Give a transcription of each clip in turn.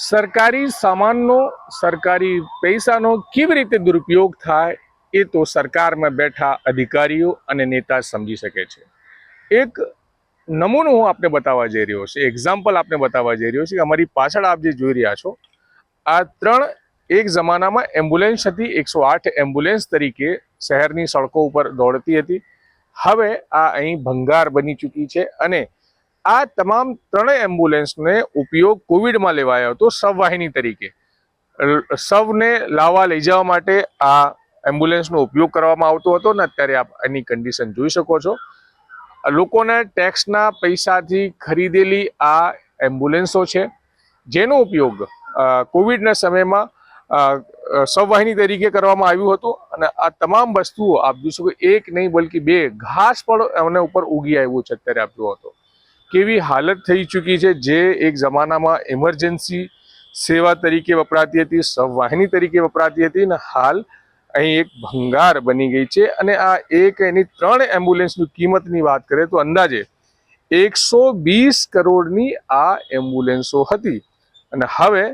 સરકારી સામાનનો, સરકારી પૈસાનો કેવી રીતે દુરુપયોગ થાય એ તો સરકારમાં બેઠા અધિકારીઓ અને નેતા સમજી શકે છે. એક નમૂનો હું આપને બતાવવા જઈ રહ્યો છું એક્ઝામ્પલ આપને બતાવવા જઈ રહ્યો છું. કે અમારી પાછળ આપ જે જોઈ રહ્યા છો, આ ત્રણ એક જમાનામાં એમ્બ્યુલન્સ હતી, એકસો આઠ એમ્બ્યુલન્સ તરીકે શહેરની સડકો ઉપર દોડતી હતી. હવે આ અહીં ભંગાર બની ચૂકી છે અને આ તમામ ત્રણેય એમ્બ્યુલન્સને ઉપયોગ કોવિડમાં લેવાયો હતો સબવાહિની તરીકે. સવને લાવવા લઈ જવા માટે આ એમ્બ્યુલન્સનો ઉપયોગ કરવામાં આવતો હતો ને અત્યારે આપ એની કન્ડિશન જોઈ શકો છો. લોકોના ટેક્સના પૈસાથી ખરીદેલી આ એમ્બ્યુલન્સો છે જેનો ઉપયોગ કોવિડના સમયમાં અ, તરીકે કરવામાં આવ્યું હતું અને આ તમામ વસ્તુઓ આપ જોશો કે એક નહીં બલકી બે ઘાસ પણ એમને ઉપર ઉગી આવ્યું છે અત્યારે આપ જુઓ તો. કેવી હાલત થઈ ચૂકી છે જે એક જમાનામાં ઇમરજન્સી સેવા તરીકે વપરાતી હતી, સવાહિની તરીકે વપરાતી હતી અને હાલ અહીં એક ભંગાર બની ગઈ છે અને આ એક એની ત્રણ એમ્બ્યુલન્સની કિંમતની વાત કરીએ તો અંદાજે એકસો વીસ કરોડની આ એમ્બ્યુલન્સો હતી અને હવે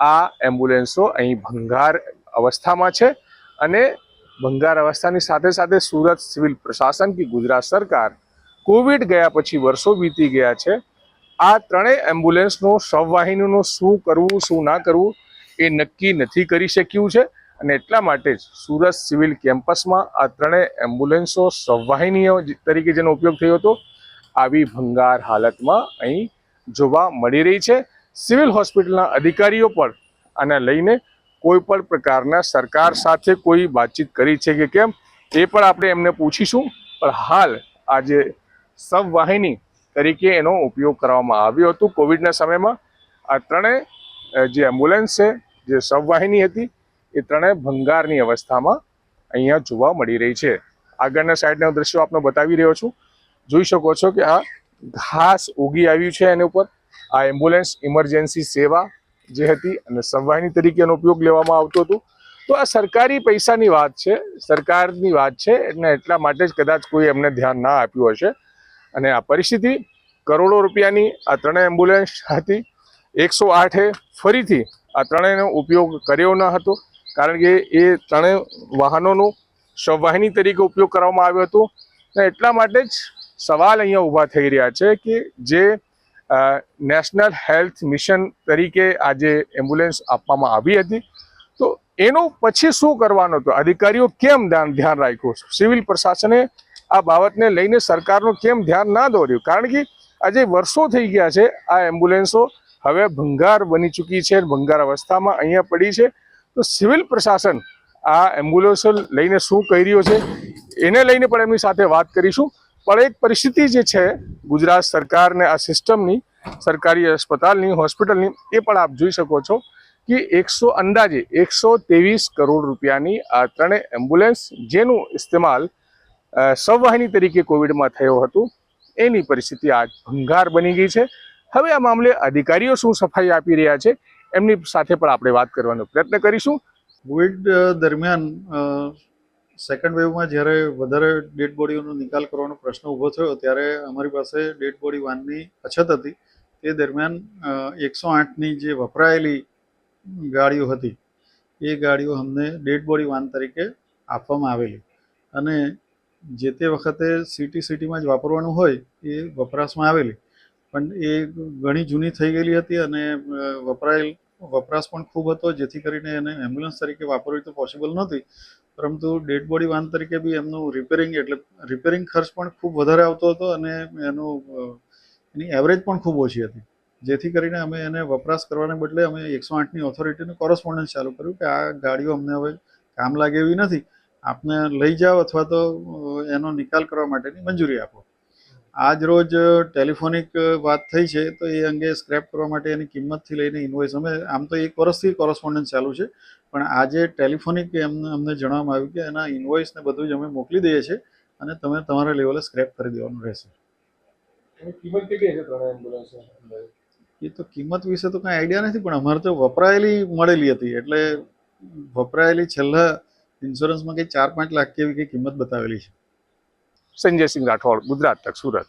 આ એમ્બ્યુલન્સો અહીં ભંગાર અવસ્થામાં છે અને ભંગાર અવસ્થાની સાથે સાથે સુરત સિવિલ પ્રશાસન કે ગુજરાત સરકાર કોવિડ ગયા પછી વર્ષો વીતી ગયા છે. આ ત્રણેય એમ્બ્યુલન્સનો સબવાહિનીનું શું કરવું, શું ના કરવું, એ નક્કી નથી કરી શક્યું છે. અને એટલા માટે જ સુરત સિવિલ કેમ્પસમાં આ ત્રણેય એમ્બ્યુલન્સો સબવાહિનીઓ તરીકે જેનો ઉપયોગ થયો હતો, આવી ભંગાર હાલતમાં અહીં જોવા મળી રહી છે. સિવિલ હોસ્પિટલના અધિકારીઓ પણ આને લઈને કોઈ પણ પ્રકારના સરકાર સાથે કોઈ વાતચીત કરી છે કે કેમ, એ પણ આપણે એમને પૂછીશું. પણ હાલ આજે સબવાહિની તરીકે એનો ઉપયોગ કરવામાં આવ્યો હતો કોવિડના સમયમાં. આ ત્રણેય જે એમ્બ્યુલન્સ છે, જે સંવાહિની હતી, એ ત્રણેય ભંગારની અવસ્થામાં અહીંયા જોવા મળી રહી છે. આગળના સાઈડના દ્રશ્યો આપને બતાવી રહ્યો છું. જોઈ શકો છો કે આ ઘાસ ઉગી આવ્યું છે એની ઉપર. આ એમ્બ્યુલન્સ ઇમરજન્સી સેવા જે હતી અને સંવાહિની તરીકે એનો ઉપયોગ લેવામાં આવતો હતો. તો આ સરકારી પૈસાની વાત છે, સરકારની વાત છે, એટલે એટલા માટે જ કદાચ કોઈ એમને ધ્યાન ના આપ્યું હશે. અને આ પરિસ્થિતિ કરોડો રૂપિયાની આ ત્રણેય એમ્બ્યુલન્સ હતી. એકસો આઠે ફરીથી આ ત્રણેયનો ઉપયોગ કર્યો ન હતો, કારણ કે એ ત્રણેય વાહનોનો સવાહિની તરીકે ઉપયોગ કરવામાં આવ્યો હતો. અને એટલા માટે જ સવાલ અહીંયા ઊભા થઈ રહ્યા છે કે જે નેશનલ હેલ્થ મિશન તરીકે આજે એમ્બ્યુલન્સ આપવામાં આવી હતી. તો એનો પછી શું કરવાનો હતો? અધિકારીઓ કેમ ધ્યાન રાખ્યું? સિવિલ પ્રશાસને આ બાબતને લઈને સરકારનું કેમ ધ્યાન ના દોર્યું? કારણ કે આજે વર્ષો થઈ ગયા છે આ એમ્બ્યુલન્સો. હવે ભંગાર બની ચૂકી છે, ભંગાર અવસ્થામાં અહીંયા પડી છે. તો સિવિલ પ્રશાસન આ એમ્બ્યુલન્સો લઈને શું કહી રહ્યો છે? એને લઈને પણ એમની સાથે વાત કરીશું. પણ એક પરિસ્થિતિ જે છે, ગુજરાત સરકારને આ સિસ્ટમની, સરકારી અસ્પતાલની હોસ્પિટલની, એ પણ આપ જોઈ શકો છો કે એકસો અંદાજે એકસો કરોડ રૂપિયાની આ ત્રણેય એમ્બ્યુલન્સ, જેનું ઇસ્તેમાલ અ, સબવાહિની તરીકે કોવિડમાં થયો હતો. એની પરિસ્થિતિ આજ ભંગાર બની ગઈ છે. હવે આ મામલે અધિકારીઓ શું સફાઈ આપી રહ્યા છે એમની સાથે પણ આપણે વાત કરવાનો પ્રયત્ન કરીશું. કોવિડ દરમિયાન સેકન્ડ વેવમાં જ્યારે વધારે ડેડ બોડીઓનો નિકાલ કરવાનો પ્રશ્ન ઊભો થયો ત્યારે અમારી પાસે ડેડ બોડી વાનની અછત હતી. તે દરમિયાન એકસો આઠની જે વપરાયેલી ગાડીઓ હતી એ ગાડીઓ અમને ડેડ બોડી વાન તરીકે આપવામાં આવેલી. અને જે તે વખતે સિટી સિટીમાં જ વાપરવાનું હોય એ વપરાશમાં આવેલી. પણ એ ઘણી જૂની થઈ ગયેલી હતી અને વપરાયેલ, વપરાશ પણ ખૂબ હતો, જેથી કરીને એને એમ્બ્યુલન્સ તરીકે વાપરવી તો પોસિબલ નહોતી. પરંતુ ડેડ બોડી વાન તરીકે બી એમનું રિપેરિંગ એટલે રિપેરિંગ ખર્ચ પણ ખૂબ વધારે આવતો હતો અને એનું એની એવરેજ પણ ખૂબ ઓછી હતી. જેથી કરીને અમે એને વપરાશ કરવાને બદલે અમે એકસો આઠની ઓથોરિટીનું કોરસ્પોન્ડન્સ ચાલુ કર્યું કે આ ગાડીઓ અમને હવે કામ લાગે એવી નથી. આપને લઈ જાઓ અથવા તો એનો નિકાલ કરવા માટેની મંજૂરી આપો. આજ રોજ ટેલિફોનિક વાત થઈ છે તો એ અંગે સ્ક્રેપ કરવા માટે એની કિંમતથી લઈને ઇન્વોઇસ. અમે આમ તો એક વર્ષથી કોરસ્પોન્ડન્સ ચાલુ છે પણ આજે ટેલિફોનિક એમને અમને જણાવવામાં આવ્યું કે એના ઇન્વોઇસ ને બધું જ અમે મોકલી દઈએ છીએ અને તમે તમારા લેવલે સ્ક્રેપ કરી દેવાનું રહેશે. કિંમત કેટલી છે ત્રણેય એમ્બ્યુલન્સ એ તો કિંમત વિશે તો કાંઈ આઈડિયા નથી પણ અમારે તો વપરાયેલી મળેલી હતી. એટલે વપરાયેલી છેલ્લા ઇન્સ્યોરન્સમાં કંઈ ચાર પાંચ લાખ કેવી કંઈ કિંમત બતાવેલી છે? સંજયસિંહ રાઠોડ, ગુજરાત તક, સુરત.